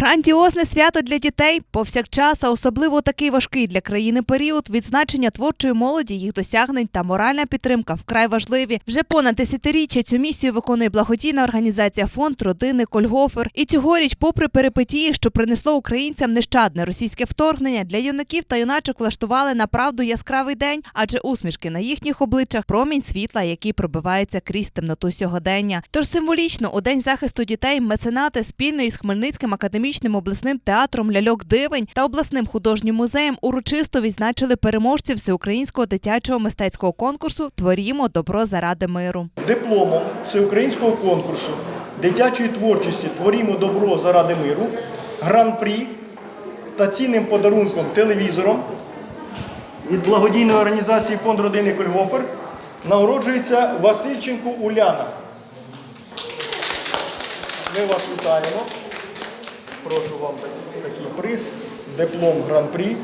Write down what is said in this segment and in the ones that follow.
Грандіозне свято для дітей повсякчас, а особливо такий важкий для країни період відзначення творчої молоді, їх досягнень та моральна підтримка вкрай важливі. Вже понад десятиріччя цю місію виконує благодійна організація фонд родини Кольгофер. І цьогоріч, попри перипетії, що принесло українцям нещадне російське вторгнення, для юнаків та юначок влаштували направду яскравий день, адже усмішки на їхніх обличчях промінь світла, який пробивається крізь темноту сьогодення. Тож символічно у день захисту дітей меценати спільно із Хмельницьким академічним обласним театром Ляльок Дивень та обласним художнім музеєм урочисто відзначили переможців всеукраїнського дитячого мистецького конкурсу Творімо добро заради миру. дипломом всеукраїнського конкурсу дитячої творчості Творімо добро заради миру, гран-прі та цінним подарунком телевізором від благодійної організації Фонд родини Кольгофер нагороджується Васильченко Уляна. Ми вас вітаємо. Прошу вам такий приз, диплом гран-прі.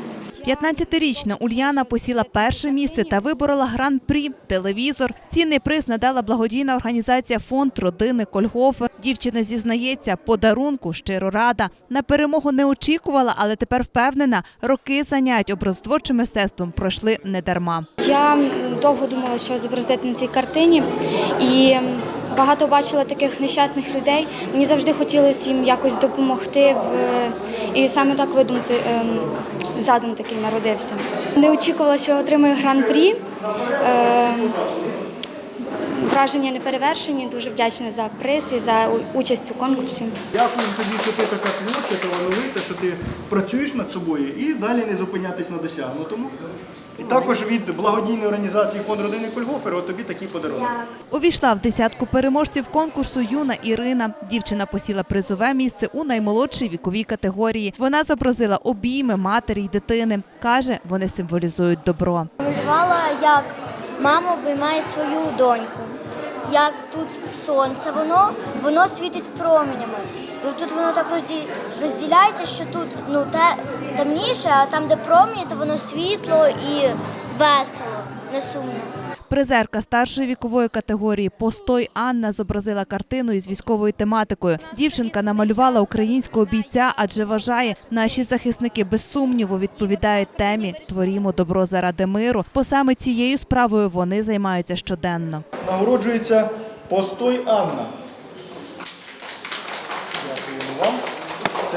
15-річна Ульяна посіла перше місце та виборола гран-прі телевізор. Цінний приз надала благодійна організація Фонд родини Кольгофер. Дівчина зізнається, подарунку щиро рада. На перемогу не очікувала, але тепер впевнена, роки занять образотворчим мистецтвом пройшли недарма. Я довго думала, що зобразити на цій картині, і багато бачила таких нещасних людей. Мені завжди хотілося їм якось допомогти. В... І саме так видум цей ем, задум такий народився. Не очікувала, що отримаю гран-прі. Враження не перевершені. Дуже вдячна за приз і за участь у конкурсі. Дякую тобі, що ти така творча, талановита, що ти працюєш над собою і далі не зупинятись на досягнутому. І також від благодійної організації Фонд родини Кольгофер тобі такий подарунок. Увійшла в десятку переможців конкурсу юна Ірина. Дівчина посіла призове місце у наймолодшій віковій категорії. Вона зобразила обійми матері й дитини. Каже, вони символізують добро. Малювала, як мама обіймає свою доньку. Як тут сонце, воно, воно світить променями. І тут воно так розді- розділяється, що тут ну, те, темніше, а там, де промені, то воно світло і весело, не сумно. Призерка старшої вікової категорії Постой Анна зобразила картину із військовою тематикою. Дівчинка намалювала українського бійця, адже вважає, наші захисники без сумніву відповідають темі Творімо добро заради миру. Бо саме цією справою вони займаються щоденно. Нагороджується Постой Анна. Дякуємо вам.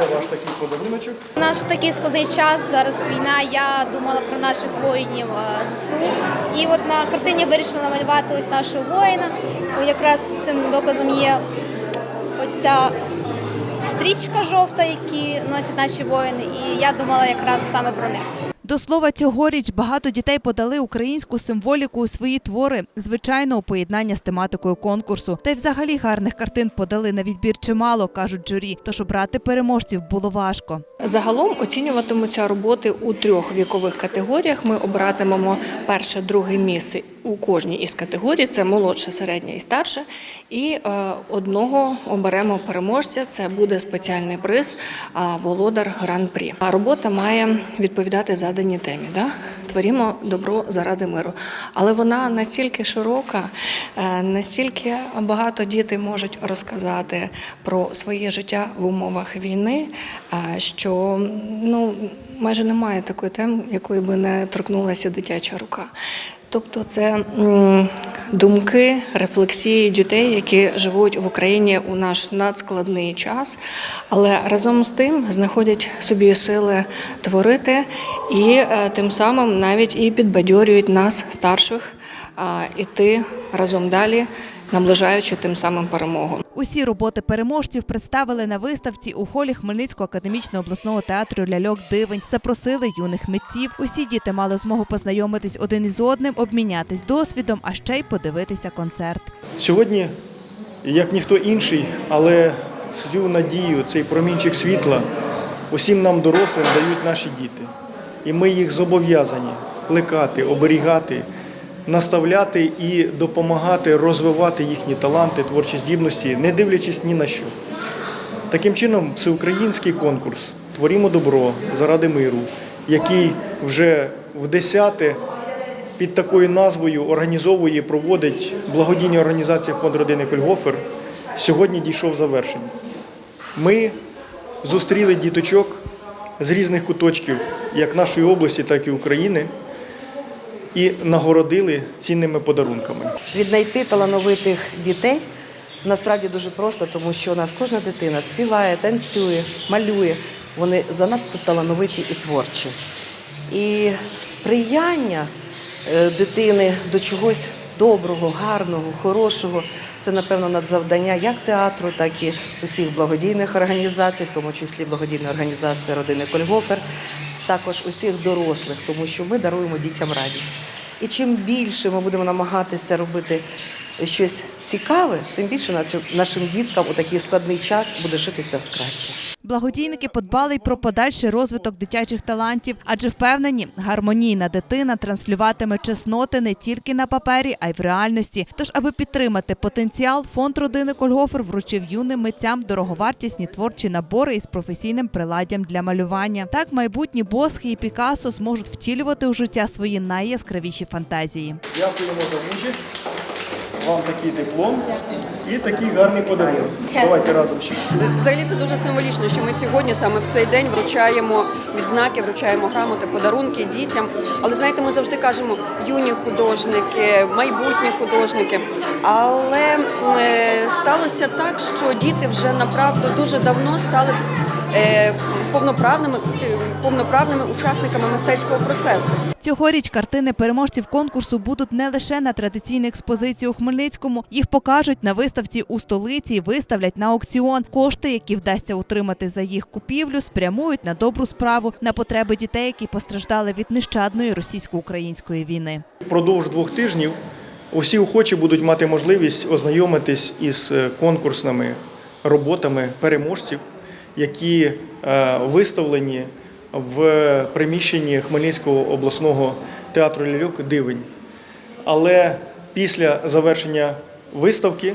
Це ваш такий подаруночок. Наш такий складний час, зараз війна. Я думала про наших воїнів е, ЗСУ. І от на картині вирішила намалювати ось нашого воїна. Якраз цим доказом є ось ця стрічка жовта, які носять наші воїни. І я думала якраз саме про них. До слова, цьогоріч багато дітей подали українську символіку у свої твори, звичайно, у поєднання з тематикою конкурсу. Та й взагалі гарних картин подали на відбір чимало, кажуть журі. Тож обрати переможців було важко. Загалом оцінюватимуться роботи у трьох вікових категоріях. Ми обиратимемо перше, друге місце у кожній із категорій. Це молодше, середнє і старше. І е, одного оберемо переможця. Це буде спеціальний приз Володар Гран-прі. А робота має відповідати заданій темі. Да? Творімо добро заради миру. Але вона настільки широка, е, настільки багато діти можуть розказати про своє життя в умовах війни, е, що ну, майже немає такої теми, якої би не торкнулася дитяча рука. Тобто це думки, рефлексії дітей, які живуть в Україні у наш надскладний час, але разом з тим знаходять собі сили творити і е, тим самим навіть і підбадьорюють нас, старших, іти разом далі, наближаючи тим самим перемогу. Усі роботи переможців представили на виставці у холі Хмельницького академічного обласного театру Ляльок Дивень. Запросили юних митців. Усі діти мали змогу познайомитись один із одним, обмінятись досвідом, а ще й подивитися концерт. Сьогодні, як ніхто інший, але цю надію, цей промінчик світла усім нам дорослим дають наші діти. І ми їх зобов'язані плекати, оберігати, наставляти і допомагати розвивати їхні таланти, творчі здібності, не дивлячись ні на що. Таким чином, всеукраїнський конкурс Творімо добро заради миру, який вже в десяте під такою назвою організовує і проводить благодійна організація Фонд родини Кольгофер, сьогодні дійшов завершення. Ми зустріли діточок з різних куточків, як нашої області, так і України, і нагородили цінними подарунками. Віднайти талановитих дітей насправді дуже просто, тому що у нас кожна дитина співає, танцює, малює. Вони занадто талановиті і творчі. І сприяння е, дитини до чогось доброго, гарного, хорошого це, напевно, надзавдання як театру, так і усіх благодійних організацій, в тому числі благодійної організації родини Кольгофер, також усіх дорослих, тому що ми даруємо дітям радість. І чим більше ми будемо намагатися робити щось цікаве, тим більше нашим- нашим діткам у такий складний час буде житися краще. Благодійники подбали й про подальший розвиток дитячих талантів, адже впевнені, гармонійна дитина транслюватиме чесноти не тільки на папері, а й в реальності. Тож, аби підтримати потенціал, фонд родини Кольгофер вручив юним митцям дороговартісні творчі набори із професійним приладдям для малювання. Так майбутні Босхи і Пікассо зможуть втілювати у життя свої найяскравіші фантазії. Дякуємо за участь. Вам такий диплом і такий гарний подарунок. Давайте разом ще. Взагалі це дуже символічно, що ми сьогодні саме в цей день вручаємо відзнаки, вручаємо грамоти, подарунки дітям. Але знаєте, ми завжди кажемо юні художники, майбутні художники. Але е, сталося так, що діти вже направду дуже давно стали повноправними, е, повноправними учасниками мистецького процесу. Цьогоріч картини переможців конкурсу будуть не лише на традиційній експозиції у Хмельницькому. Їх покажуть на виставці у столиці і виставлять на аукціон. Кошти, які вдасться утримати за їх купівлю, спрямують на добру справу на потреби дітей, які постраждали від нещадної російсько-української війни. Впродовж двох тижнів усі охочі будуть мати можливість ознайомитись із е, конкурсними роботами переможців, які е, виставлені в приміщенні Хмельницького обласного театру ляльок Дивень. Але після завершення виставки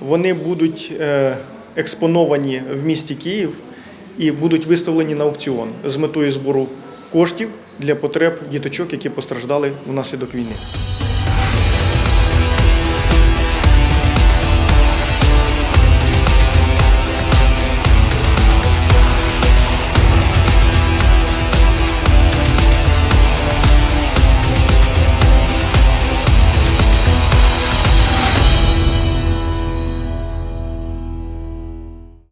вони будуть е, експоновані в місті Київ і будуть виставлені на аукціон з метою збору коштів для потреб діточок, які постраждали внаслідок війни.